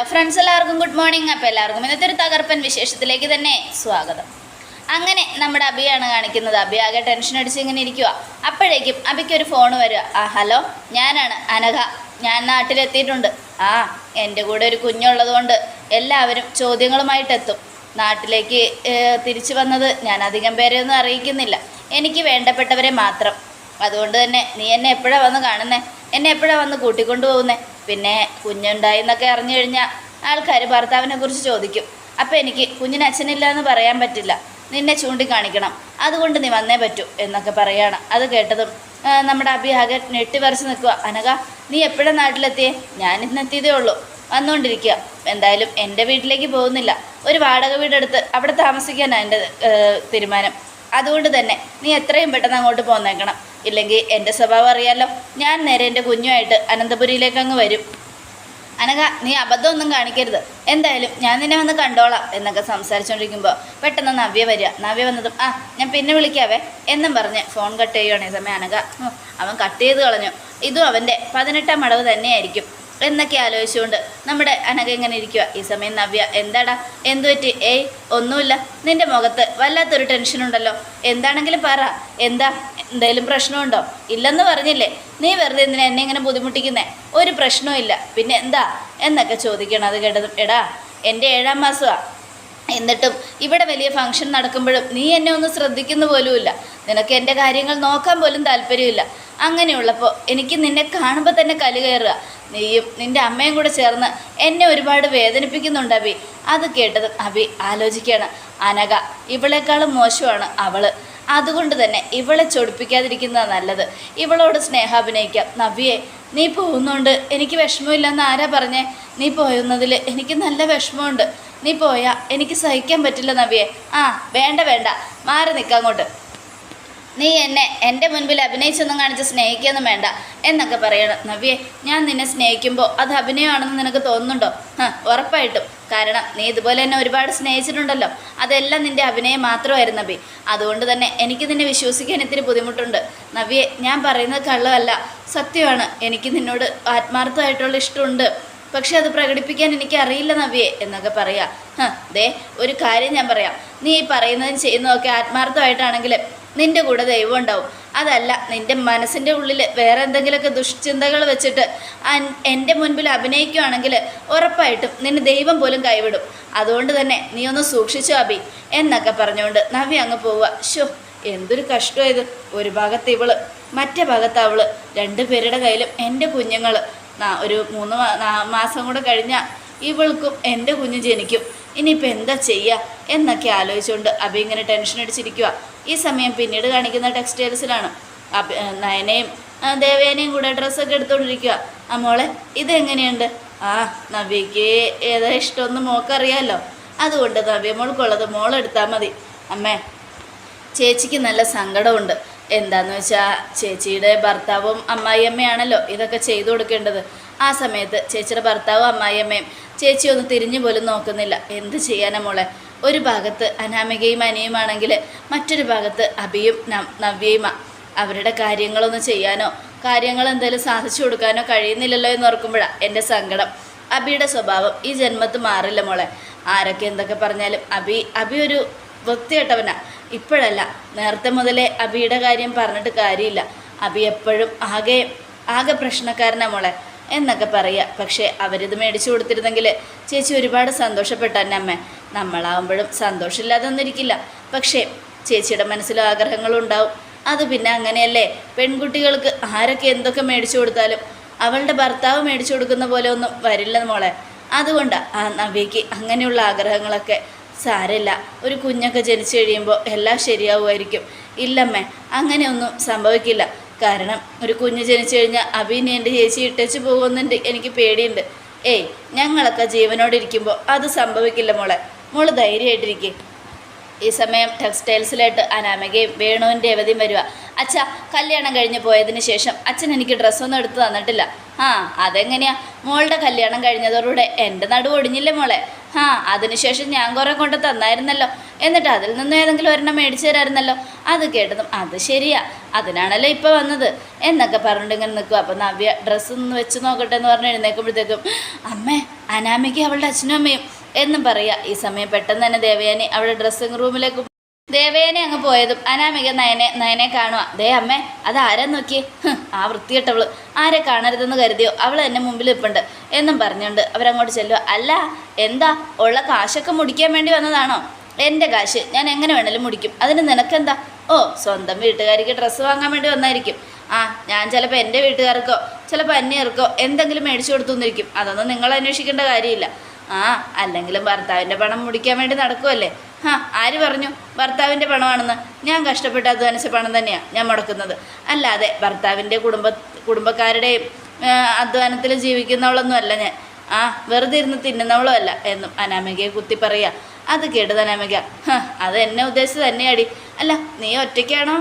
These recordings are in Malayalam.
ഹലോ ഫ്രണ്ട്സ് എല്ലാവർക്കും ഗുഡ് മോർണിംഗ് അപ്പോൾ എല്ലാവർക്കും ഇന്നത്തെ ഒരു തകർപ്പൻ വിശേഷത്തിലേക്ക് തന്നെ സ്വാഗതം. അങ്ങനെ നമ്മുടെ അബിയാണ് കാണിക്കുന്നത്. അബി ആകെ ടെൻഷൻ അടിച്ച് ഇങ്ങനെ ഇരിക്കുക അപ്പോഴേക്കും അബിക്ക് ഒരു ഫോൺ വരിക ആ ഹലോ ഞാനാണ് അനഘ. ഞാൻ നാട്ടിലെത്തിയിട്ടുണ്ട്. ആ എന്റെ കൂടെ ഒരു കുഞ്ഞുള്ളതുകൊണ്ട് എല്ലാവരും എല്ലാവരും ചോദ്യങ്ങളുമായിട്ടെത്തും നാട്ടിലേക്ക് തിരിച്ചു വന്നത് ഞാൻ അധികം പേരെയൊന്നും അറിയിക്കുന്നില്ല. എനിക്ക് വേണ്ടപ്പെട്ടവരെ മാത്രം. അതുകൊണ്ട് തന്നെ നീ എന്നെ എപ്പോഴാണ് വന്ന് കാണുന്നേ? എന്നെ എപ്പോഴാണ് വന്ന് കൂട്ടിക്കൊണ്ടു പോകുന്നേ പിന്നെ കുഞ്ഞുണ്ടായി എന്നൊക്കെ അറിഞ്ഞു കഴിഞ്ഞാൽ ആൾക്കാർ ഭർത്താവിനെ കുറിച്ച് ചോദിക്കും. അപ്പം എനിക്ക് കുഞ്ഞിന് അച്ഛനില്ല എന്ന് പറയാൻ പറ്റില്ല. നിന്നെ ചൂണ്ടിക്കാണിക്കണം. അതുകൊണ്ട് നീ വന്നേ പറ്റൂ എന്നൊക്കെ പറയാണ്. അത് കേട്ടതും നമ്മുടെ അഭിയാകെ നെട്ടിവരച്ച് നിൽക്കുക അനക നീ എപ്പോഴാണ് നാട്ടിലെത്തിയേ? എത്തിയതേ ഉള്ളൂ. വന്നുകൊണ്ടിരിക്കുക എന്തായാലും എന്റെ വീട്ടിലേക്ക് പോകുന്നില്ല. ഒരു വാടക വീടെടുത്ത് അവിടെ താമസിക്കാനാണ് എന്റെ തീരുമാനം. അതുകൊണ്ട് തന്നെ നീ എത്രയും പെട്ടെന്ന് അങ്ങോട്ട് പോന്നേക്കണം. ഇല്ലെങ്കിൽ എന്റെ സ്വഭാവം അറിയാലോ. ഞാൻ നേരെ എന്റെ കുഞ്ഞുമായിട്ട് അനന്തപുരിയിലേക്ക് അങ്ങ് വരും. അനക നീ അബദ്ധമൊന്നും കാണിക്കരുത്. എന്തായാലും ഞാൻ നിന്നെ വന്ന് കണ്ടോളാം എന്നൊക്കെ സംസാരിച്ചുകൊണ്ടിരിക്കുമ്പോൾ പെട്ടെന്ന് നവ്യ വരിക. നവ്യ വന്നതും ആ ഞാൻ പിന്നെ വിളിക്കാവേ എന്നും പറഞ്ഞ് ഫോൺ കട്ട് ചെയ്യുകയാണ് ഈ സമയം അനക അവൻ കട്ട് ചെയ്ത് കളഞ്ഞു. ഇതും അവന്റെ പതിനെട്ടാം അടവ് തന്നെയായിരിക്കും. എന്നൊക്കെ ആലോചിച്ചുകൊണ്ട് നമ്മുടെ അനഘ ഇങ്ങനെ ഇരിക്കുക ഈ സമയം നവ്യ എന്താടാ? എന്തു പറ്റി? ഏയ് ഒന്നുമില്ല. നിന്റെ മുഖത്ത് വല്ലാത്തൊരു ടെൻഷൻ ഉണ്ടല്ലോ. എന്താണെങ്കിലും പറ. എന്താ? എന്തെങ്കിലും പ്രശ്നമുണ്ടോ? ഇല്ലെന്ന് പറഞ്ഞില്ലേ. നീ വെറുതെ എന്തിനാ എന്നെ ഇങ്ങനെ ബുദ്ധിമുട്ടിക്കുന്നേ? ഒരു പ്രശ്നവും പിന്നെ എന്താ? എന്നൊക്കെ ചോദിക്കണം. അത് കേട്ടതും എടാ എന്റെ ഏഴാം മാസമാണ് എന്നിട്ടും ഇവിടെ വലിയ ഫംഗ്ഷൻ നടക്കുമ്പോഴും നീ എന്നെ ഒന്ന് ശ്രദ്ധിക്കുന്ന പോലുമില്ല നിനക്ക് എന്റെ കാര്യങ്ങൾ നോക്കാൻ പോലും താല്പര്യമില്ല. അങ്ങനെയുള്ളപ്പോൾ എനിക്ക് നിന്നെ കാണുമ്പോൾ തന്നെ കലി കയറുക. നീയും നിന്റെ അമ്മയും കൂടെ ചേർന്ന് എന്നെ ഒരുപാട് വേദനിപ്പിക്കുന്നുണ്ട് അബി അത് കേട്ടത് അബി ആലോചിക്കുകയാണ്. അനക ഇവളെക്കാളും മോശമാണ് അവൾ. അതുകൊണ്ട് തന്നെ ഇവളെ ചൊടിപ്പിക്കാതിരിക്കുന്നതാണ് നല്ലത്. ഇവളോട് സ്നേഹം അഭിനയിക്കാം. നവ്യയെ നീ പോകുന്നുണ്ട്. എനിക്ക് വിഷമമില്ലെന്ന് ആരാ പറഞ്ഞേ? നീ പോയുന്നതിൽ എനിക്ക് നല്ല വിഷമമുണ്ട്. നീ പോയാ എനിക്ക് സഹിക്കാൻ പറ്റില്ല നബിയെ ആ വേണ്ട വേണ്ട. മാറി നിൽക്കാം അങ്ങോട്ട്. നീ എന്നെ എന്റെ മുൻപിൽ അഭിനയിച്ചൊന്നും കാണിച്ച് സ്നേഹിക്കൊന്നും വേണ്ട. എന്നൊക്കെ പറയണം. നവ്യേ ഞാൻ നിന്നെ സ്നേഹിക്കുമ്പോൾ അത് അഭിനയമാണെന്ന് നിനക്ക് തോന്നുന്നുണ്ടോ? ഉറപ്പായിട്ടും. കാരണം നീ ഇതുപോലെ എന്നെ ഒരുപാട് സ്നേഹിച്ചിട്ടുണ്ടല്ലോ. അതെല്ലാം നിന്റെ അഭിനയം മാത്രമായിരുന്നു നബി അതുകൊണ്ട് തന്നെ എനിക്ക് നിന്നെ വിശ്വസിക്കാൻ ഇത്തിരി ബുദ്ധിമുട്ടുണ്ട്. നവ്യേ ഞാൻ പറയുന്നത് കള്ളമല്ല. സത്യമാണ് എനിക്ക് നിന്നോട് ആത്മാർത്ഥമായിട്ടുള്ള ഇഷ്ടമുണ്ട്. പക്ഷെ അത് പ്രകടിപ്പിക്കാൻ എനിക്ക് അറിയില്ല നവ്യെ എന്നൊക്കെ പറയാ. ദേ ഒരു കാര്യം ഞാൻ പറയാം. നീ ഈ പറയുന്നതും ചെയ്യുന്നതൊക്കെ ആത്മാർത്ഥമായിട്ടാണെങ്കിൽ നിന്റെ കൂടെ ദൈവം ഉണ്ടാവും. അതല്ല നിന്റെ മനസ്സിന്റെ ഉള്ളിൽ വേറെ എന്തെങ്കിലുമൊക്കെ ദുഷ്ചിന്തകൾ വെച്ചിട്ട് എന്റെ മുൻപിൽ അഭിനയിക്കുകയാണെങ്കിൽ ഉറപ്പായിട്ടും നിന്നെ ദൈവം പോലും കൈവിടും. അതുകൊണ്ട് തന്നെ നീ ഒന്ന് സൂക്ഷിച്ചു അബി എന്നൊക്കെ പറഞ്ഞുകൊണ്ട് നവി അങ്ങ് പോവുക. ഷോ എന്തൊരു കഷ്ടമായത്. ഒരു ഭാഗത്ത് ഇവൾ മറ്റേ ഭാഗത്ത് അവൾ രണ്ട് പേരുടെ കയ്യിലും എന്റെ കുഞ്ഞുങ്ങൾ ഒരു മൂന്ന് മാസം കൂടെ കഴിഞ്ഞാൽ ഇവൾക്കും എന്റെ കുഞ്ഞ് ജനിക്കും. ഇനിയിപ്പോൾ എന്താ ചെയ്യുക എന്നൊക്കെ ആലോചിച്ചുകൊണ്ട് അബി ഇങ്ങനെ ടെൻഷൻ അടിച്ചിരിക്കുക ഈ സമയം പിന്നീട് കാണിക്കുന്ന ടെക്സ്റ്റൈൽസിലാണ് ഏ, നയനയും ദേവേനയും കൂടെ ഡ്രസ്സൊക്കെ എടുത്തുകൊണ്ടിരിക്കുക ആ മോളെ ഇതെങ്ങനെയുണ്ട്? ആ നവ്യക്ക് ഏതാ ഇഷ്ടമെന്ന് മോക്കറിയാമല്ലോ അതുകൊണ്ട് നവ്യ മോൾക്കുള്ളത് മോളെടുത്താൽ മതി. അമ്മേ ചേച്ചിക്ക് നല്ല സങ്കടമുണ്ട്. എന്താന്ന് വെച്ചാൽ ചേച്ചിയുടെ ഭർത്താവും അമ്മായിയമ്മയാണല്ലോ ഇതൊക്കെ ചെയ്തു കൊടുക്കേണ്ടത്. ആ സമയത്ത് ചേച്ചിയുടെ ഭർത്താവും അമ്മായിയമ്മയും ചേച്ചി ഒന്ന് തിരിഞ്ഞു പോലും നോക്കുന്നില്ല. എന്ത് ചെയ്യാനാ മോളെ? ഒരു ഭാഗത്ത് അനാമികയും അനിയുമാണെങ്കിൽ മറ്റൊരു ഭാഗത്ത് അബിയും നവ്യയുമാ. അവരുടെ കാര്യങ്ങളൊന്നും ചെയ്യാനോ കാര്യങ്ങൾ എന്തായാലും സാധിച്ചു കൊടുക്കാനോ കഴിയുന്നില്ലല്ലോ എന്ന് ഓർക്കുമ്പോഴാണ് എന്റെ സങ്കടം. അബിയുടെ സ്വഭാവം ഈ ജന്മത്ത് മാറില്ല മോളെ. ആരൊക്കെ എന്തൊക്കെ പറഞ്ഞാലും അബി അബി ഒരു വൃത്തികെട്ടവനാ. ഇപ്പോഴല്ല നേരത്തെ മുതലേ അബിയുടെ കാര്യം പറഞ്ഞിട്ട് കാര്യമില്ല. അബി എപ്പോഴും ആകെ ആകെ പ്രശ്നക്കാരനാ മോളെ. എന്നൊക്കെ പറയുക പക്ഷേ അവരിത് മേടിച്ചു കൊടുത്തിരുന്നെങ്കിൽ ചേച്ചി ഒരുപാട് സന്തോഷപ്പെട്ട തന്നെ അമ്മ. നമ്മളാവുമ്പോഴും സന്തോഷമില്ലാതെ ഒന്നിരിക്കില്ല. പക്ഷേ ചേച്ചിയുടെ മനസ്സിലും ആഗ്രഹങ്ങളും ഉണ്ടാവും. അത് പിന്നെ അങ്ങനെയല്ലേ? പെൺകുട്ടികൾക്ക് ആരൊക്കെ എന്തൊക്കെ മേടിച്ചു കൊടുത്താലും അവളുടെ ഭർത്താവ് മേടിച്ചു കൊടുക്കുന്ന പോലെ ഒന്നും വരില്ല മോളെ. അതുകൊണ്ട് ആ നവ്യയ്ക്ക് അങ്ങനെയുള്ള ആഗ്രഹങ്ങളൊക്കെ സാരല്ല ഒരു കുഞ്ഞൊക്കെ ജനിച്ചു കഴിയുമ്പോൾ എല്ലാം ശരിയാവുമായിരിക്കും. ഇല്ലമ്മേ അങ്ങനെയൊന്നും സംഭവിക്കില്ല. കാരണം ഒരു കുഞ്ഞ് ജനിച്ചു കഴിഞ്ഞാൽ അഭിനെ എന്റെ ചേച്ചി ഇട്ടേച്ച് പോകുമെന്നുണ്ട് എനിക്ക് പേടിയുണ്ട്. ഏയ് ഞങ്ങളൊക്കെ ജീവനോടെ ഇരിക്കുമ്പോൾ അത് സംഭവിക്കില്ല മോളെ. മോൾ ധൈര്യമായിട്ടിരിക്കേ. ഈ സമയം ടെക്സ്റ്റൈൽസിലായിട്ട് അനാമികയും വേണുവിന്റെ അവധിയും വരിക അച്ഛ കല്യാണം കഴിഞ്ഞ് പോയതിന് ശേഷം അച്ഛൻ എനിക്ക് ഡ്രസ്സൊന്നും എടുത്ത് തന്നിട്ടില്ല. ആ അതെങ്ങനെയാ? മോളുടെ കല്യാണം കഴിഞ്ഞതോടുകൂടെ എന്റെ നടു ഒടിഞ്ഞില്ലേ മോളെ? ആ അതിനുശേഷം ഞാൻ കുറേ കൊണ്ട് തന്നായിരുന്നല്ലോ. എന്നിട്ട് അതിൽ നിന്ന് ഏതെങ്കിലും ഒരെണ്ണം മേടിച്ചു തരായിരുന്നല്ലോ. അത് കേട്ടതും അത് ശരിയാ അതിനാണല്ലോ ഇപ്പോൾ വന്നത്. എന്നൊക്കെ പറഞ്ഞിട്ട് ഇങ്ങനെ നിൽക്കും അപ്പം നവ്യ ഡ്രസ്സ് ഒന്ന് വെച്ച് നോക്കട്ടെ എന്ന് പറഞ്ഞ് എഴുന്നേക്കുമ്പോഴത്തേക്കും അമ്മേ അനാമിക്ക് അവളുടെ അച്ഛനും അമ്മയും എന്നും പറയുക ഈ സമയം പെട്ടെന്ന് തന്നെ ദേവയാനി അവളുടെ ഡ്രസ്സിങ് റൂമിലേക്ക് ദേവേനെ അങ്ങ് പോയതും അനാമിക നയനെ നയനെ കാണുക ദേ അമ്മേ അത് ആരാ നോക്കിയേ? ആ വൃത്തികെട്ടവൾ. ആരെ കാണരുതെന്ന് കരുതിയോ? അവൾ എന്നെ മുമ്പിൽ നിൽപ്പുണ്ട് എന്നും പറഞ്ഞുകൊണ്ട് അവരങ്ങോട്ട് ചെല്ലുക അല്ല എന്താ? ഉള്ള കാശൊക്കെ മുടിക്കാൻ വേണ്ടി വന്നതാണോ? എന്റെ കാശ് ഞാൻ എങ്ങനെ വേണേലും മുടിക്കും. അതിന് നിനക്കെന്താ? ഓ സ്വന്തം വീട്ടുകാരിക്ക് ഡ്രസ്സ് വാങ്ങാൻ വേണ്ടി വന്നായിരിക്കും. ആ ഞാൻ ചിലപ്പോൾ എന്റെ വീട്ടുകാർക്കോ ചിലപ്പോൾ അന്യർക്കോ എന്തെങ്കിലും മേടിച്ചു കൊടുത്തു എന്നിരിക്കും അതൊന്നും നിങ്ങൾ അന്വേഷിക്കേണ്ട കാര്യമില്ല. ആ അല്ലെങ്കിലും ഭർത്താവിന്റെ പണം മുടിക്കാൻ വേണ്ടി നടക്കുമല്ലേ ഹാ ആര് പറഞ്ഞു? ഭർത്താവിന്റെ പണമാണെന്ന്. ഞാൻ കഷ്ടപ്പെട്ട് അധ്വാനിച്ച പണം തന്നെയാണ് ഞാൻ മുടക്കുന്നത്. അല്ലാതെ ഭർത്താവിന്റെ കുടുംബ കുടുംബക്കാരുടെയും അധ്വാനത്തിൽ ജീവിക്കുന്നവളൊന്നും അല്ല ഞാൻ. ആ വെറുതെ ഇരുന്ന് തിന്നുന്നവളും അല്ല എന്നും അനാമികയെ കുത്തി പറയുക അത് കേട്ടത് അനാമിക അത് എന്നെ ഉദ്ദേശിച്ച് തന്നെയാടി. അല്ല നീ ഒറ്റയ്ക്കാണോ?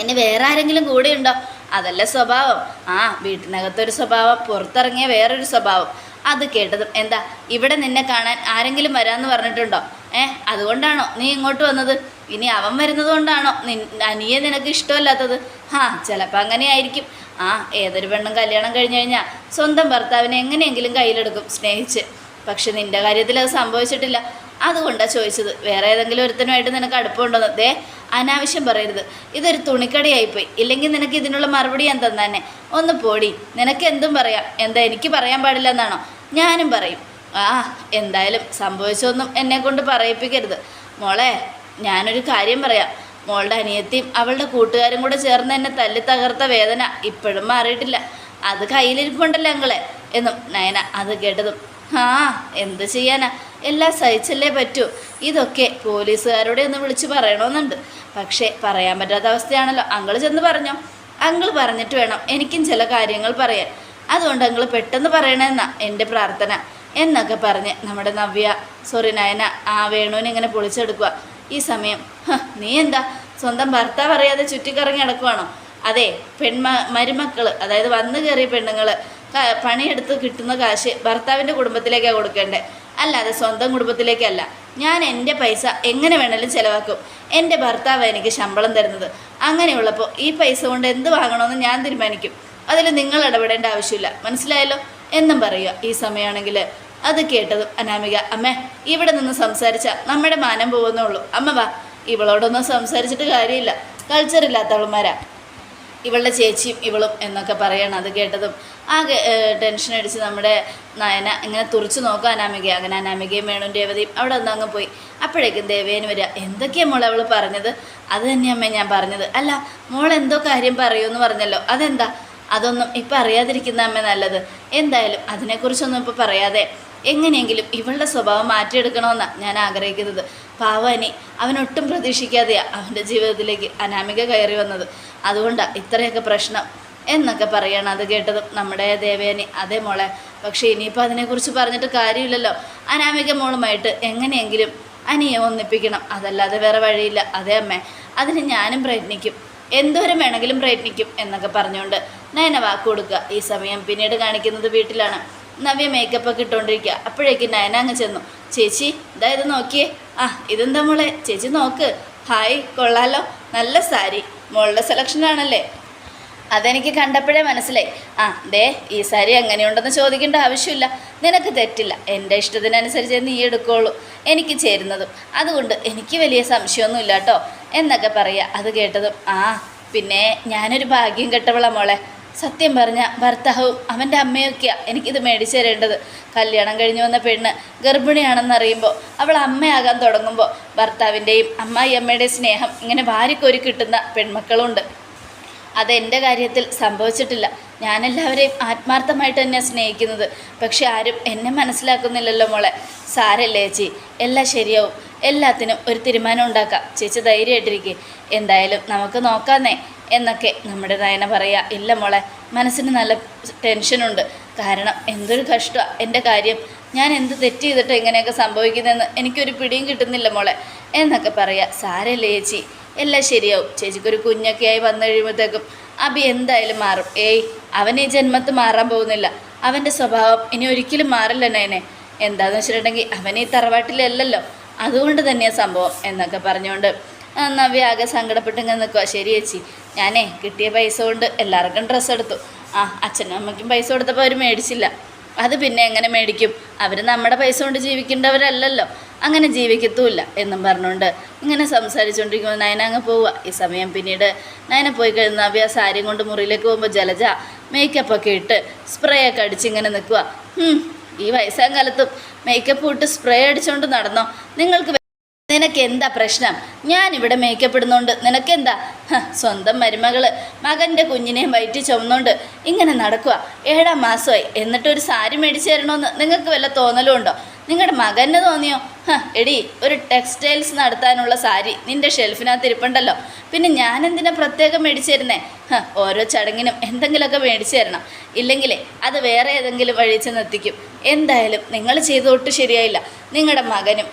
ഇനി വേറെ ആരെങ്കിലും കൂടെ ഉണ്ടോ? അതല്ല സ്വഭാവം. ആ വീട്ടിനകത്തൊരു സ്വഭാവം പുറത്തിറങ്ങിയ വേറൊരു സ്വഭാവം. അത് കേട്ടതും എന്താ ഇവിടെ നിന്നെ കാണാൻ ആരെങ്കിലും വരാമെന്ന് പറഞ്ഞിട്ടുണ്ടോ? ഏ അതുകൊണ്ടാണോ നീ ഇങ്ങോട്ട് വന്നത്? ഇനി അവൻ വരുന്നത് കൊണ്ടാണോ നി അനിയെ നിനക്ക് ഇഷ്ടമല്ലാത്തത്? ആ ചിലപ്പോൾ അങ്ങനെ ആയിരിക്കും. ആ ഏതൊരു പെണ്ണും കല്യാണം കഴിഞ്ഞു കഴിഞ്ഞാൽ സ്വന്തം ഭർത്താവിനെ എങ്ങനെയെങ്കിലും കയ്യിലെടുക്കും സ്നേഹിച്ച്. പക്ഷെ നിന്റെ കാര്യത്തിൽ അത് സംഭവിച്ചിട്ടില്ല. അതുകൊണ്ടാണ് ചോദിച്ചത്. വേറെ ഏതെങ്കിലും ഒരുത്തനുമായിട്ട് നിനക്ക് അടുപ്പമുണ്ടോന്ന്? ദേ അനാവശ്യം പറയരുത്. ഇതൊരു തുണിക്കടയായിപ്പോയി. ഇല്ലെങ്കിൽ നിനക്ക് ഇതിനുള്ള മറുപടി ഞാൻ തന്നെ ഒന്ന് പോടി. നിനക്ക് എന്തും പറയാം. എന്താ എനിക്ക് പറയാൻ പാടില്ല എന്നാണോ? ഞാനും പറയും. ആ എന്തായാലും സംഭവിച്ചൊന്നും എന്നെ കൊണ്ട് പറയിപ്പിക്കരുത്. മോളെ ഞാനൊരു കാര്യം പറയാം. മോളുടെ അനിയത്തിയും അവളുടെ കൂട്ടുകാരും കൂടെ ചേർന്ന് എന്നെ തല്ലി തകർത്ത വേദന ഇപ്പോഴും മാറിയിട്ടില്ല. അത് കയ്യിലിരിപ്പുണ്ടല്ലോ ഞങ്ങളെ. എന്നും നയന അത് കേട്ടതും ആ എന്ത് ചെയ്യാനാ? എല്ലാം സഹിച്ചല്ലേ പറ്റൂ. ഇതൊക്കെ പോലീസുകാരോട് ഒന്ന് വിളിച്ച് പറയണമെന്നുണ്ട്. പക്ഷേ പറയാൻ പറ്റാത്ത അവസ്ഥയാണല്ലോ. അങ്കിൾ ചെന്ന് പറഞ്ഞോ? അങ്കിൾ പറഞ്ഞിട്ട് വേണം എനിക്കും ചില കാര്യങ്ങൾ പറയാൻ. അതുകൊണ്ട് അങ്കിൾ പെട്ടെന്ന് പറയണമെന്നാ എന്റെ പ്രാർത്ഥന. എന്നൊക്കെ പറഞ്ഞ് നമ്മുടെ നവ്യ സോറി നയന ആ വേണുവിനെ ഇങ്ങനെ പൊളിച്ചെടുക്കുക ഈ സമയം നീ എന്താ? സ്വന്തം ഭർത്താവ് അറിയാതെ ചുറ്റിക്കറങ്ങി നടക്കുവാണോ? അതെ പെൺമ മരുമക്കൾ അതായത് വന്നു കയറിയ പെണ്ണുങ്ങൾ പണിയെടുത്ത് കിട്ടുന്ന കാശ് ഭർത്താവിന്റെ കുടുംബത്തിലേക്കാണ് കൊടുക്കേണ്ടത് അല്ലാതെ സ്വന്തം കുടുംബത്തിലേക്കല്ല. ഞാൻ എന്റെ പൈസ എങ്ങനെ വേണേലും ചിലവാക്കും. എന്റെ ഭർത്താവ് എനിക്ക് ശമ്പളം തരുന്നത്. അങ്ങനെയുള്ളപ്പോൾ ഈ പൈസ കൊണ്ട് എന്ത് വാങ്ങണമെന്ന് ഞാൻ തീരുമാനിക്കും. അതിൽ നിങ്ങൾ ഇടപെടേണ്ട ആവശ്യമില്ല. മനസ്സിലായല്ലോ? എന്നും പറയുക. ഈ സമയമാണെങ്കിൽ അത് കേട്ടതും അനാമിക അമ്മേ ഇവിടെ നിന്ന് സംസാരിച്ച നമ്മുടെ മാനം പോകുന്നേ ഉള്ളൂ. അമ്മ വാ. ഇവളോടൊന്നും സംസാരിച്ചിട്ട് കാര്യമില്ല. കൾച്ചറില്ലാത്തവളുമാരാ ഇവളുടെ ചേച്ചിയും ഇവളും എന്നൊക്കെ പറയണം അത് കേട്ടതും. ആ ടെൻഷൻ അടിച്ച് നമ്മുടെ നയന ഇങ്ങനെ തുറച്ചു നോക്കുക അനാമിക അങ്ങനെ അനാമികയും വേണു രേവതിയും അവിടെ ഒന്ന് അങ്ങ് പോയി. അപ്പോഴേക്കും ദേവേന് വരിക എന്തൊക്കെയാണ് മോളെ അവൾ പറഞ്ഞത്? അത് തന്നെയമ്മേ ഞാൻ പറഞ്ഞത്. അല്ല മോൾ എന്തോ കാര്യം പറയുമെന്ന് പറഞ്ഞല്ലോ. അതെന്താ? അതൊന്നും ഇപ്പം അറിയാതിരിക്കുന്ന അമ്മ നല്ലത്. എന്തായാലും അതിനെക്കുറിച്ചൊന്നും ഇപ്പോൾ പറയാതെ എങ്ങനെയെങ്കിലും ഇവളുടെ സ്വഭാവം മാറ്റിയെടുക്കണമെന്നാണ് ഞാൻ ആഗ്രഹിക്കുന്നത്. പാവാനി അവനൊട്ടും പ്രതീക്ഷിക്കാതെയാണ് അവന്റെ ജീവിതത്തിലേക്ക് അനാമിക കയറി വന്നത്. അതുകൊണ്ടാണ് ഇത്രയൊക്കെ പ്രശ്നം എന്നൊക്കെ പറയണം അത് കേട്ടതും നമ്മുടെ ദേവേനി. അതേ മോളെ പക്ഷേ ഇനിയിപ്പോൾ അതിനെക്കുറിച്ച് പറഞ്ഞിട്ട് കാര്യമില്ലല്ലോ. അനാമിക മോളുമായിട്ട് എങ്ങനെയെങ്കിലും അനിയെ ഒന്നിപ്പിക്കണം. അതല്ലാതെ വേറെ വഴിയില്ല. അതേ അമ്മേ അതിന് ഞാനും പ്രയത്നിക്കും. എന്തോരം വേണമെങ്കിലും പ്രയത്നിക്കും എന്നൊക്കെ പറഞ്ഞുകൊണ്ട് നയന വാക്ക് കൊടുക്കുക. ഈ സമയം പിന്നീട് കാണിക്കുന്നത് വീട്ടിലാണ്. നവ്യ മേക്കപ്പ് ഒക്കെ ഇട്ടുകൊണ്ടിരിക്കുക അപ്പോഴേക്കും നയന അങ്ങ് ചെന്നു. ചേച്ചി ഇതാ ഇത് നോക്കിയേ. ആ ഇതെന്താ മോളെ? ചേച്ചി നോക്ക്. ഹായ് കൊള്ളാലോ. നല്ല സാരി. മോളുടെ സെലക്ഷനാണല്ലേ അതെനിക്ക് കണ്ടപ്പോഴേ മനസ്സിലായി. ആ ദേ ഈ സാരി എങ്ങനെയുണ്ടെന്ന് ചോദിക്കേണ്ട ആവശ്യമില്ല. നിനക്ക് തെറ്റില്ല. എന്റെ ഇഷ്ടത്തിനനുസരിച്ച് നീ എടുക്കുള്ളൂ. എനിക്ക് ചേരുന്നതും. അതുകൊണ്ട് എനിക്ക് വലിയ സംശയമൊന്നുമില്ല കേട്ടോ. എന്നൊക്കെ പറയുക അത് കേട്ടതും ആ പിന്നെ ഞാനൊരു ഭാഗ്യം കെട്ടവളാ മോളെ. സത്യം പറഞ്ഞ ഭർത്താവും അവന്റെ അമ്മയൊക്കെയാണ് എനിക്കിത് മേടിച്ചു തരേണ്ടത്. കല്യാണം കഴിഞ്ഞു വന്ന പെണ്ണ് ഗർഭിണിയാണെന്നറിയുമ്പോൾ അവൾ അമ്മയാകാൻ തുടങ്ങുമ്പോൾ ഭർത്താവിന്റെയും അമ്മായി അമ്മയുടെയും സ്നേഹം ഇങ്ങനെ വാരിക്കോരി കിട്ടുന്ന പെൺമക്കളുണ്ട്. അതെന്റെ കാര്യത്തിൽ സംഭവിച്ചിട്ടില്ല. ഞാനെല്ലാവരെയും ആത്മാർത്ഥമായിട്ട് തന്നെ സ്നേഹിക്കുന്നത്. പക്ഷെ ആരും എന്നെ മനസ്സിലാക്കുന്നില്ലല്ലോ മോളെ. സാരല്ലേ ചേച്ചി? എല്ലാം ശരിയാവും. എല്ലാത്തിനും ഒരു തീരുമാനം ഉണ്ടാക്കാം. ചേച്ചി ധൈര്യമായിട്ടിരിക്കുക എന്തായാലും നമുക്ക് നോക്കാന്നേ. എന്നൊക്കെ നമ്മുടെ നയന പറയുക ഇല്ല മോളെ മനസ്സിന് നല്ല ടെൻഷനുണ്ട് കാരണം എന്തൊരു കഷ്ടമാണ് എന്റെ കാര്യം ഞാൻ എന്ത് തെറ്റ് ചെയ്തിട്ട് ഇങ്ങനെയൊക്കെ സംഭവിക്കുന്നതെന്ന് എനിക്കൊരു പിടിയും കിട്ടുന്നില്ല മോളെ എന്നൊക്കെ പറയാ. സാരല്ലേ ചേച്ചി എല്ലാം ശരിയാവും. ചേച്ചിക്കൊരു കുഞ്ഞൊക്കെയായി വന്നു കഴിയുമ്പോഴത്തേക്കും അബി എന്തായാലും മാറും. ഏയ് അവൻ ഈ ജന്മത്ത് മാറാൻ പോകുന്നില്ല. അവന്റെ സ്വഭാവം ഇനി ഒരിക്കലും മാറില്ല നയനെ. എന്താന്ന് വെച്ചിട്ടുണ്ടെങ്കിൽ അവൻ ഈ തറവാട്ടിലല്ലല്ലോ. അതുകൊണ്ട് തന്നെയാണ് സംഭവം എന്നൊക്കെ പറഞ്ഞുകൊണ്ട് നവ്യ ആകെ സങ്കടപ്പെട്ടിങ്ങനെ നിൽക്കുക ശരി ചേച്ചി ഞാനേ കിട്ടിയ പൈസ കൊണ്ട് എല്ലാവർക്കും ഡ്രസ്സ് എടുത്തു. ആ അച്ഛനും അമ്മയ്ക്കും പൈസ കൊടുത്തപ്പോൾ അവർ മേടിച്ചില്ല. അത് പിന്നെ എങ്ങനെ മേടിക്കും? അവർ നമ്മുടെ പൈസ കൊണ്ട് ജീവിക്കേണ്ടവരല്ലല്ലോ. അങ്ങനെ ജീവിക്കത്തുമില്ല എന്നും പറഞ്ഞുകൊണ്ട് ഇങ്ങനെ സംസാരിച്ചുകൊണ്ടിരിക്കുമ്പോൾ നയന അങ്ങ് പോവുക ഈ സമയം പിന്നീട് നയന പോയി കഴിഞ്ഞ നവ്യ സാരിയും കൊണ്ട് മുറിയിലേക്ക് പോകുമ്പോൾ ജലജ മേക്കപ്പൊക്കെ ഇട്ട് സ്പ്രേ ഒക്കെ അടിച്ച് ഇങ്ങനെ നിൽക്കുക ഈ വയസ്സാം കാലത്തും മേക്കപ്പ് ഇട്ട് സ്പ്രേ അടിച്ചുകൊണ്ട് നടന്നോ? നിങ്ങൾക്ക് നിനക്ക് എന്താ പ്രശ്നം? ഞാൻ ഇവിടെ മേക്കപ്പ് ഇടുന്നോണ്ട് നിനക്കെന്താ സ്വന്തം മരുമകൾ. മകന്റെ കുഞ്ഞിനെയും വയറ്റി ചുമന്നുകൊണ്ട് ഇങ്ങനെ നടക്കുക ഏഴാം മാസമായി. എന്നിട്ടൊരു സാരി മേടിച്ചു തരണമെന്ന് നിങ്ങൾക്ക് വല്ല തോന്നലും ഉണ്ടോ? നിങ്ങളുടെ മകന് തോന്നിയോ? എടി ഒരു ടെക്സ്റ്റൈൽസ് നടത്താനുള്ള സാരി നിന്റെ ഷെൽഫിനകത്ത് ഇരിപ്പുണ്ടല്ലോ. പിന്നെ ഞാൻ എന്തിനാ പ്രത്യേകം മേടിച്ചു തരുന്നേ? ഓരോ ചടങ്ങിനും എന്തെങ്കിലുമൊക്കെ മേടിച്ചു തരണം. ഇല്ലെങ്കിലേ അത് വേറെ ഏതെങ്കിലും വഴി ചെന്ന് എത്തിക്കും എന്തായാലും നിങ്ങൾ ചെയ്തോട്ട് ശരിയായില്ല. നിങ്ങളുടെ മകനും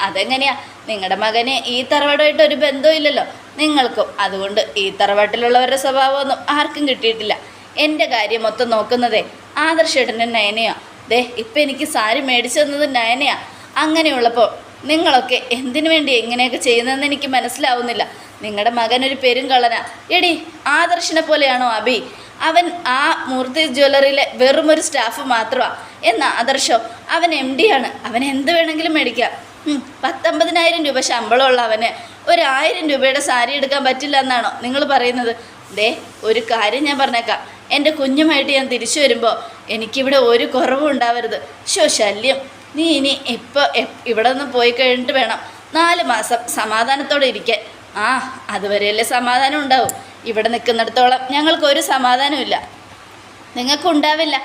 അതെങ്ങനെയാ? നിങ്ങളുടെ മകന് ഈ തറവാടുമായിട്ട് ഒരു ബന്ധവും നിങ്ങൾക്കും അതുകൊണ്ട് ഈ തറവാട്ടിലുള്ളവരുടെ സ്വഭാവമൊന്നും ആർക്കും കിട്ടിയിട്ടില്ല. എന്റെ കാര്യം മൊത്തം നോക്കുന്നതേ ആദർശേട്ടന്റെ നയനയോ. ദേ ഇപ്പം എനിക്ക് സാരി മേടിച്ചു തന്നത് നയനയാ. അങ്ങനെയുള്ളപ്പോൾ നിങ്ങളൊക്കെ എന്തിനു വേണ്ടി എങ്ങനെയൊക്കെ ചെയ്യുന്നതെന്ന് എനിക്ക് മനസ്സിലാവുന്നില്ല. നിങ്ങളുടെ മകനൊരു പെരും കള്ളനാ എടി ആദർശിനെ പോലെയാണോ അബി അവൻ ആ മൂർത്തി ജ്വല്ലറിയിലെ വെറുമൊരു സ്റ്റാഫ് മാത്രമാണ് എന്നാ ആദർശോ അവൻ എം ആണ്. അവൻ എന്ത് വേണമെങ്കിലും മേടിക്കാം. പത്തൊമ്പതിനായിരം രൂപ ശമ്പളമുള്ള അവന് ഒരു ആയിരം രൂപയുടെ സാരി എടുക്കാൻ പറ്റില്ല എന്നാണോ നിങ്ങൾ പറയുന്നത്? ദേ ഒരു കാര്യം ഞാൻ പറഞ്ഞേക്കാം. എന്റെ കുഞ്ഞുമായിട്ട് ഞാൻ തിരിച്ചു വരുമ്പോൾ എനിക്കിവിടെ ഒരു കുറവും ഉണ്ടാവരുത്. ശോ ശല്യം. നീ ഇനി ഇപ്പോൾ ഇവിടെ നിന്ന് പോയി കഴിഞ്ഞിട്ട് വേണം നാല് മാസം സമാധാനത്തോടെ ഇരിക്കാൻ. ആ അതുവരെയല്ലേ സമാധാനം ഉണ്ടാവും? ഇവിടെ നിൽക്കുന്നിടത്തോളം ഞങ്ങൾക്ക് ഒരു സമാധാനമില്ല നിങ്ങൾക്കുണ്ടാവില്ല.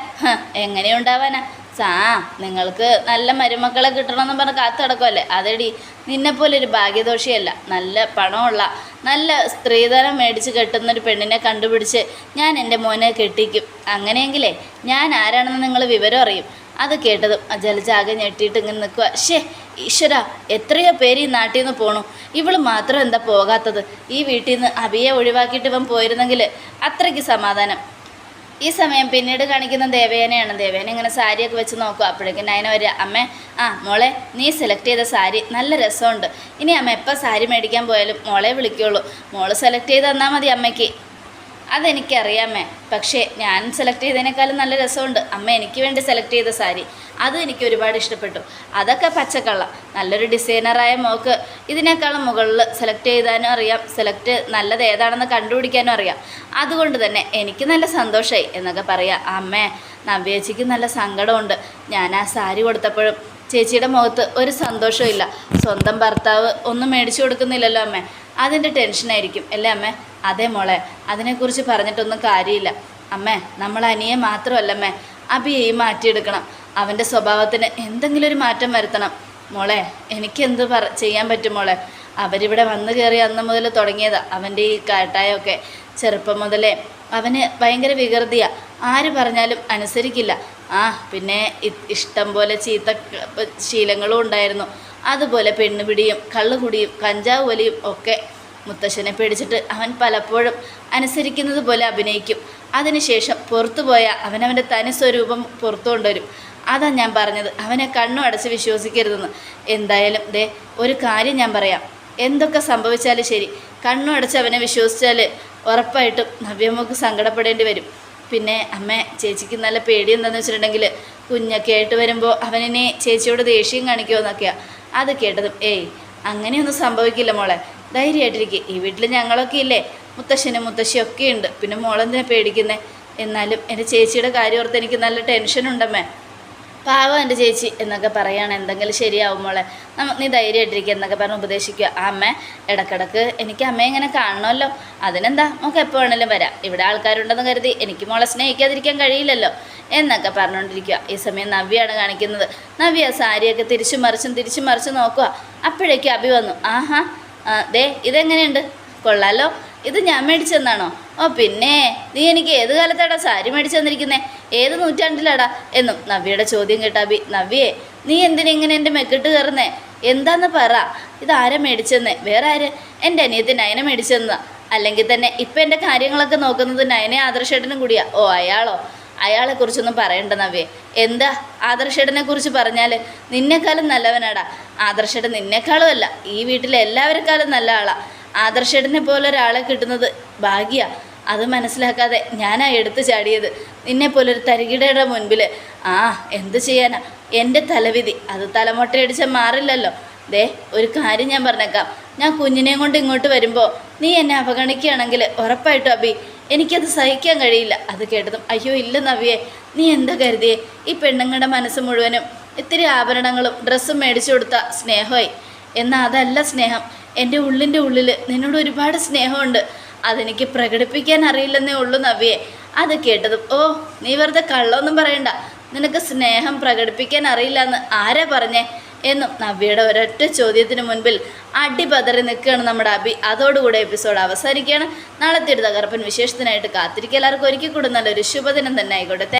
എങ്ങനെയുണ്ടാവാനാ സാ നിങ്ങൾക്ക് നല്ല മരുമക്കളെ കിട്ടണമെന്ന് പറഞ്ഞ് കാത്തു കിടക്കുമല്ലേ അതെടി നിന്നെപ്പോലെ ഒരു ഭാഗ്യദോഷിയല്ല. നല്ല പണമുള്ള നല്ല സ്ത്രീധനം മേടിച്ച് കെട്ടുന്ന ഒരു പെണ്ണിനെ കണ്ടുപിടിച്ച് ഞാൻ എന്റെ മോനെ കെട്ടിക്കും. അങ്ങനെയെങ്കിലേ ഞാൻ ആരാണെന്ന് നിങ്ങൾ വിവരം അറിയും. അത് കേട്ടതും ജലജാകെ ഞെട്ടിയിട്ട് ഇങ്ങനെ നിൽക്കുക ഷേ ഈശ്വര എത്രയോ പേര് ഈ നാട്ടിൽ നിന്ന് പോണു. ഇവൾ മാത്രം എന്താ പോകാത്തത്? ഈ വീട്ടിൽ നിന്ന് അബിയെ ഒഴിവാക്കിയിട്ട് ഇവൻ പോയിരുന്നെങ്കിൽ അത്രയ്ക്ക് സമാധാനം. ഈ സമയം പിന്നീട് കാണിക്കുന്ന ദേവേനയാണ് ദേവേന ഇങ്ങനെ സാരിയൊക്കെ വെച്ച് നോക്കും. അപ്പോഴേക്കും നയന വരിക അമ്മ ആ മോളെ നീ സെലക്ട് ചെയ്ത സാരി നല്ല രസമുണ്ട്. ഇനി അമ്മ എപ്പോൾ സാരി മേടിക്കാൻ പോയാലും മോളെ വിളിക്കുള്ളൂ. മോൾ സെലക്ട് ചെയ്ത് തന്നാൽ മതി അമ്മയ്ക്ക്. അതെനിക്കറിയാമേ. പക്ഷേ ഞാൻ സെലക്ട് ചെയ്തതിനേക്കാളും നല്ല രസമുണ്ട്. അമ്മ എനിക്ക് വേണ്ടി സെലക്ട് ചെയ്ത സാരി അത് എനിക്ക് ഒരുപാട് ഇഷ്ടപ്പെട്ടു. അതൊക്കെ പച്ചക്കള്ള. നല്ലൊരു ഡിസൈനറായ മോക്ക് ഇതിനേക്കാളും മുകളിൽ സെലക്ട് ചെയ്താനും അറിയാം. സെലക്ട് നല്ലത് ഏതാണെന്ന് കണ്ടുപിടിക്കാനും അറിയാം. അതുകൊണ്ട് തന്നെ എനിക്ക് നല്ല സന്തോഷമായി എന്നൊക്കെ പറയാം. അമ്മേ നവ്യേച്ചിക്ക് നല്ല സങ്കടമുണ്ട്. ഞാൻ ആ സാരി കൊടുത്തപ്പോഴും ചേച്ചിയുടെ മുഖത്ത് ഒരു സന്തോഷവും സ്വന്തം ഭർത്താവ് ഒന്നും മേടിച്ചു കൊടുക്കുന്നില്ലല്ലോ അമ്മേ. അതിന്റെ ടെൻഷനായിരിക്കും അല്ലേ അമ്മേ? അതെ മോളെ അതിനെക്കുറിച്ച് പറഞ്ഞിട്ടൊന്നും കാര്യമില്ല. അമ്മേ നമ്മൾ അനിയെ മാത്രമല്ലമ്മേ അബിയെയും മാറ്റിയെടുക്കണം. അവന്റെ സ്വഭാവത്തിന് എന്തെങ്കിലും ഒരു മാറ്റം വരുത്തണം. മോളെ എനിക്കെന്ത് പറ ചെയ്യാൻ പറ്റും മോളെ? അവരിവിടെ വന്നു കയറി അന്ന് മുതൽ തുടങ്ങിയതാ അവന്റെ ഈ കാട്ടായൊക്കെ. ചെറുപ്പം മുതലേ അവന് ഭയങ്കര വികൃതിയാണ് ആര് പറഞ്ഞാലും അനുസരിക്കില്ല. ആ പിന്നെ ഇഷ്ടം പോലെ ചീത്ത ശീലങ്ങളും ഉണ്ടായിരുന്നു. അതുപോലെ പെണ്ണുപിടിയും കള്ളുകുടിയും കഞ്ചാവ് വലിയും ഒക്കെ മുത്തശ്ശനെ പേടിച്ചിട്ട് അവൻ പലപ്പോഴും അനുസരിക്കുന്നത് പോലെ അഭിനയിക്കും. അതിനുശേഷം പുറത്തു പോയാൽ അവനവന്റെ തനി സ്വരൂപം പുറത്തു കൊണ്ടുവരും. അതാ ഞാൻ പറഞ്ഞത് അവനെ കണ്ണു അടച്ച് വിശ്വസിക്കരുതെന്ന്. എന്തായാലും ദേ ഒരു കാര്യം ഞാൻ പറയാം. എന്തൊക്കെ സംഭവിച്ചാലും ശരി കണ്ണു അടച്ച് അവനെ വിശ്വസിച്ചാൽ ഉറപ്പായിട്ടും നവ്യമ്മക്ക് സങ്കടപ്പെടേണ്ടി വരും. പിന്നെ അമ്മ ചേച്ചിക്ക് നല്ല പേടി എന്താണെന്ന് വെച്ചിട്ടുണ്ടെങ്കിൽ കുഞ്ഞൊക്കെ ആയിട്ട് വരുമ്പോൾ അവനിനെ ചേച്ചിയോട് ദേഷ്യം കാണിക്കുമോ എന്നൊക്കെയാണ് അത് കേട്ടതും ഏയ് അങ്ങനെയൊന്നും സംഭവിക്കില്ല മോളെ. ധൈര്യമായിട്ടിരിക്കുക ഈ വീട്ടിൽ ഞങ്ങളൊക്കെ ഇല്ലേ? മുത്തശ്ശനും മുത്തശ്ശിയും ഒക്കെ ഉണ്ട്. പിന്നെ മോളെന്തിനാ പേടിക്കുന്നത് എന്നാലും എന്റെ ചേച്ചിയുടെ കാര്യം ഓർത്ത് എനിക്ക് നല്ല ടെൻഷൻ ഉണ്ടമ്മേ. പാവം എന്റെ ചേച്ചി എന്നൊക്കെ പറയുകയാണ് എന്തെങ്കിലും ശരിയാവും മോളെ. നീ ധൈര്യമായിട്ടിരിക്കുക എന്നൊക്കെ പറഞ്ഞ് ഉപദേശിക്കുക. ആ അമ്മ ഇടക്കിടക്ക് എനിക്ക് അമ്മയെ ഇങ്ങനെ കാണണമല്ലോ. അതിനെന്താ? നമുക്ക് എപ്പോൾ വേണമെങ്കിലും വരാം. ഇവിടെ ആൾക്കാരുണ്ടെന്ന് കരുതി എനിക്ക് മോളെ സ്നേഹിക്കാതിരിക്കാൻ കഴിയില്ലല്ലോ എന്നൊക്കെ പറഞ്ഞുകൊണ്ടിരിക്കുക ഈ സമയം നവ്യാണ് കാണിക്കുന്നത്. നവ്യ സാരിയൊക്കെ തിരിച്ചു മറിച്ചും തിരിച്ചു മറിച്ചും നോക്കുക. അപ്പോഴേക്കും അഭി വന്നു. ആഹാ ദേ ഇതെങ്ങനെയുണ്ട്? കൊള്ളാലോ. ഇത് ഞാൻ മേടിച്ചെന്നാണോ? ഓ പിന്നെ നീ എനിക്ക് ഏത് കാലത്താടാ സാരി മേടിച്ചു തന്നിരിക്കുന്നേ? ഏത് നൂറ്റാണ്ടിലാടാ? എന്നും നവ്യയുടെ ചോദ്യം കേട്ടാ ബി നവ്യേ നീ എന്തിനെങ്ങനെ എന്റെ മെക്കിട്ട് കയറുന്നേ? എന്താന്ന് പറ. ഇതാരെ മേടിച്ചെന്നേ? വേറെ ആര്? എന്റെ അനിയത്തി നയന മേടിച്ചെന്നാ അല്ലെങ്കിൽ തന്നെ ഇപ്പം എന്റെ കാര്യങ്ങളൊക്കെ നോക്കുന്നത് നയനെ ആദർശേട്ടനും കൂടിയാ. ഓ അയാളോ? അയാളെ കുറിച്ചൊന്നും പറയണ്ട നവ്യേ. എന്താ? ആദർശേട്ടനെ കുറിച്ച് പറഞ്ഞാൽ നിന്നെക്കാളും നല്ലവനാടാ. ആദർശേട്ടൻ നിന്നെക്കാളും അല്ല ഈ വീട്ടിലെ എല്ലാവരെക്കാളും നല്ല ആളാ. ആദർശേട്ടനെ പോലെ ഒരാളെ കിട്ടുന്നത് ഭാഗ്യ. അത് മനസ്സിലാക്കാതെ ഞാനാ എടുത്തു ചാടിയത്. നിന്നെ പോലൊരു തരികിടയുടെ മുൻപിൽ ആ എന്ത് ചെയ്യാനാ? എന്റെ തലവിധി. അത് തലമുട്ടയടിച്ചാൽ മാറില്ലല്ലോ. ദേ ഒരു കാര്യം ഞാൻ പറഞ്ഞേക്കാം. ഞാൻ കുഞ്ഞിനെയും കൊണ്ട് ഇങ്ങോട്ട് വരുമ്പോൾ നീ എന്നെ അവഗണിക്കുകയാണെങ്കിൽ ഉറപ്പായിട്ടും അബി എനിക്കത് സഹിക്കാൻ കഴിയില്ല. അത് കേട്ടതും അയ്യോ ഇല്ല നവ്യേ നീ എന്താ കരുതിയേ? ഈ പെണ്ണുങ്ങളുടെ മനസ്സ് മുഴുവനും ഇത്തിരി ആഭരണങ്ങളും ഡ്രസ്സും മേടിച്ചു കൊടുത്ത സ്നേഹമായി. എന്നാൽ അതല്ല സ്നേഹം. എന്റെ ഉള്ളിന്റെ ഉള്ളിൽ നിന്നോട് ഒരുപാട് സ്നേഹമുണ്ട്. അതെനിക്ക് പ്രകടിപ്പിക്കാൻ അറിയില്ലെന്നേ ഉള്ളൂ നവ്യേ. അത് കേട്ടതും ഓ നീ വെറുതെ കള്ളമൊന്നും പറയണ്ട. നിനക്ക് സ്നേഹം പ്രകടിപ്പിക്കാൻ അറിയില്ല എന്ന് ആരാ പറഞ്ഞേ? എന്നും നവ്യയുടെ ഒരൊറ്റ ചോദ്യത്തിന് മുൻപിൽ അടിപതറി നിൽക്കുകയാണ് നമ്മുടെ അബി. അതോടുകൂടെ എപ്പിസോഡ് അവസാനിക്കുകയാണ്. നാളത്തെ ഒരു തകർപ്പൻ വിശേഷത്തിനായിട്ട് കാത്തിരിക്കുക. എല്ലാവർക്കും ഒരിക്കൽ കൂടെ നല്ലൊരു ശുഭദിനം തന്നെ ആയിക്കോട്ടെ.